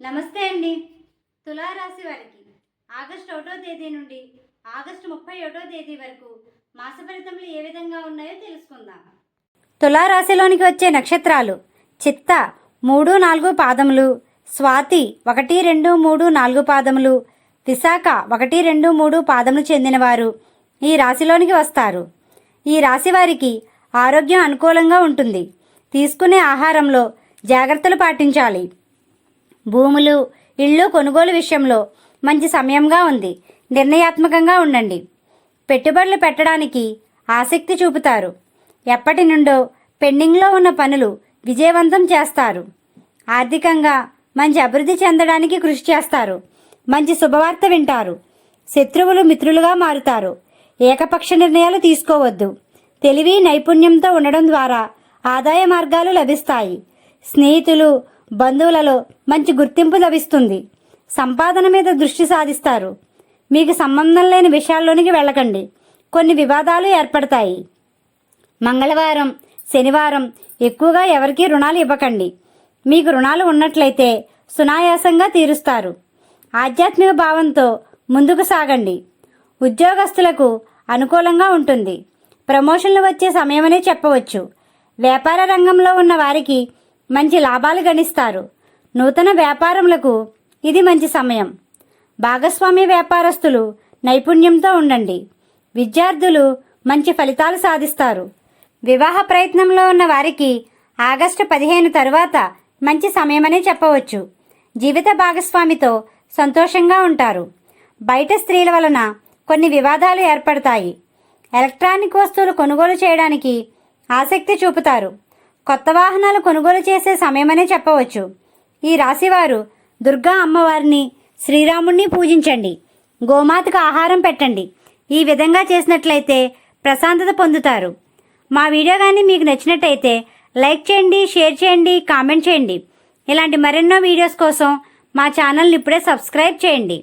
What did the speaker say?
నమస్తే అండి. తులారాశి వారికి ఆగస్టు ఒకటో తేదీ నుండి ఆగస్టు ముప్పై ఒకటో తేదీ వరకు మాస ఫలితములు ఏ విధంగా ఉన్నాయో తెలుసుకుందాం. తులారాశిలోనికి వచ్చే నక్షత్రాలు చిత్త మూడు నాలుగు పాదములు స్వాతి ఒకటి రెండు మూడు నాలుగు పాదములు విశాఖ ఒకటి రెండు మూడు పాదములు చెందినవారు ఈ రాశిలోనికి వస్తారు. ఈ రాశి వారికి ఆరోగ్యం అనుకూలంగా ఉంటుంది. తీసుకునే ఆహారంలో జాగ్రత్తలు పాటించాలి. భూములు ఇళ్ళు కొనుగోలు విషయంలో మంచి సమయంగా ఉంది. నిర్ణయాత్మకంగా ఉండండి. పెట్టుబడులు పెట్టడానికి ఆసక్తి చూపుతారు. ఎప్పటి నుండో పెండింగ్లో ఉన్న పనులు విజయవంతం చేస్తారు. ఆర్థికంగా మంచి అభివృద్ధి చెందడానికి కృషి చేస్తారు. మంచి శుభవార్త వింటారు. శత్రువులు మిత్రులుగా మారుతారు. ఏకపక్ష నిర్ణయాలు తీసుకోవద్దు. తెలివి నైపుణ్యంతో ఉండడం ద్వారా ఆదాయ మార్గాలు లభిస్తాయి. స్నేహితులు బంధువులలో మంచి గుర్తింపు లభిస్తుంది. సంపాదన మీద దృష్టి సాధిస్తారు. మీకు సంబంధం లేని విషయాల్లోనికి వెళ్ళకండి. కొన్ని వివాదాలు ఏర్పడతాయి. మంగళవారం శనివారం ఎక్కువగా ఎవరికీ రుణాలు ఇవ్వకండి. మీకు రుణాలు ఉన్నట్లయితే సునాయాసంగా తీరుస్తారు. ఆధ్యాత్మిక భావంతో ముందుకు సాగండి. ఉద్యోగస్తులకు అనుకూలంగా ఉంటుంది. ప్రమోషన్లు వచ్చే సమయమనే చెప్పవచ్చు. వ్యాపార రంగంలో ఉన్న వారికి మంచి లాభాలు గణిస్తారు. నూతన వ్యాపారములకు ఇది మంచి సమయం. భాగస్వామ్య వ్యాపారస్తులు నైపుణ్యంతో ఉండండి. విద్యార్థులు మంచి ఫలితాలు సాధిస్తారు. వివాహ ప్రయత్నంలో ఉన్న వారికి ఆగస్టు పదిహేను తరువాత మంచి సమయమనే చెప్పవచ్చు. జీవిత భాగస్వామితో సంతోషంగా ఉంటారు. బయట స్త్రీల వలన కొన్ని వివాదాలు ఏర్పడతాయి. ఎలక్ట్రానిక్ వస్తువులు కొనుగోలు చేయడానికి ఆసక్తి చూపుతారు. కొత్త వాహనాలు కొనుగోలు చేసే సమయమనే చెప్పవచ్చు. ఈ రాశివారు దుర్గా అమ్మవారిని శ్రీరాముణ్ణి పూజించండి. గోమాతకు ఆహారం పెట్టండి. ఈ విధంగా చేసినట్లయితే ప్రశాంతత పొందుతారు. మా వీడియో కానీ మీకు నచ్చినట్టయితే లైక్ చేయండి షేర్ చేయండి కామెంట్ చేయండి. ఇలాంటి మరెన్నో వీడియోస్ కోసం మా ఛానల్ని ఇప్పుడే సబ్స్క్రైబ్ చేయండి.